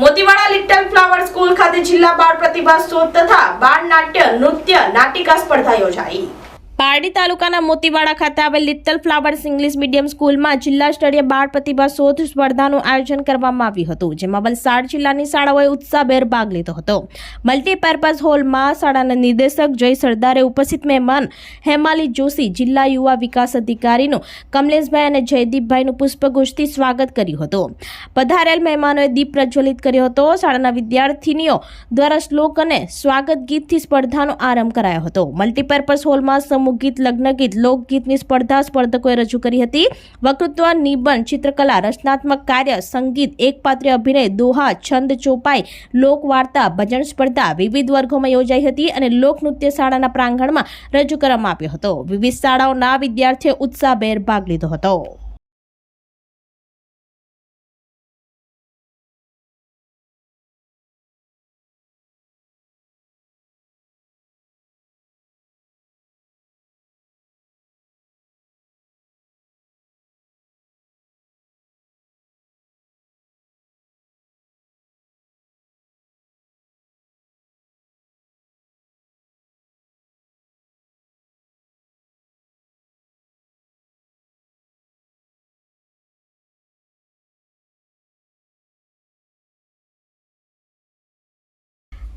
Motiwada little flower school ખાતે જિલ્લા બાળ પ્રતિભા શોધ તથા બાળ નાટ્ય, નૃત્ય, નાટિકા સ્પર્ધા યોજાઈ. પારડી તાલુકાના મોતીવાડા ખાતે આવેલ લિટલ ફ્લાવર્સ ઇંગ્લિશ મીડિયમ સ્કૂલમાં જિલ્લા સ્તરીય બાળ પ્રતિભા શોધ સ્પર્ધાનું આયોજન કરવામાં આવ્યું હતું, જેમાં વલસાડ જિલ્લાની શાળાઓએ ઉત્સાહભેર ભાગ લીધો હતો. મલ્ટીપર્પઝ હોલમાં શાળાના નિર્દેશક જય સરદારે ઉપસ્થિત મહેમાન હેમાલી જોશી, જિલ્લા યુવા વિકાસ અધિકારીનું કમલેશભાઈ અને જયદીપભાઈનું પુષ્પગુષ્ઠથી સ્વાગત કર્યું હતું. પધારેલ મહેમાનોએ દીપ પ્રજ્વલિત કર્યો હતો. શાળાના વિદ્યાર્થીનીઓ દ્વારા શ્લોક અને સ્વાગત ગીતથી સ્પર્ધાનો આરંભ કરાયો હતો. મલ્ટીપર્પઝ હોલમાં સમૂહ લગ્ન ગીત લોકગીતની સ્પર્ધા સ્પર્ધકોએ રજૂ કરી હતી. વક્તૃત્વ, નિબંધ, ચિત્રકલા, રચનાત્મક કાર્ય, સંગીત, એકપાત્રીય અભિનય, દોહા, છંદ ચોપાઈ લોકવાર્તા ભજન સ્પર્ધા વિવિધ વર્ગોમાં યોજાઈ હતી અને લોકનૃત્ય શાળાના પ્રાંગણમાં રજૂ કરવામાં આવ્યો હતો. વિવિધ શાળાઓના વિદ્યાર્થીઓ ઉત્સાહભેર ભાગ લીધો હતો.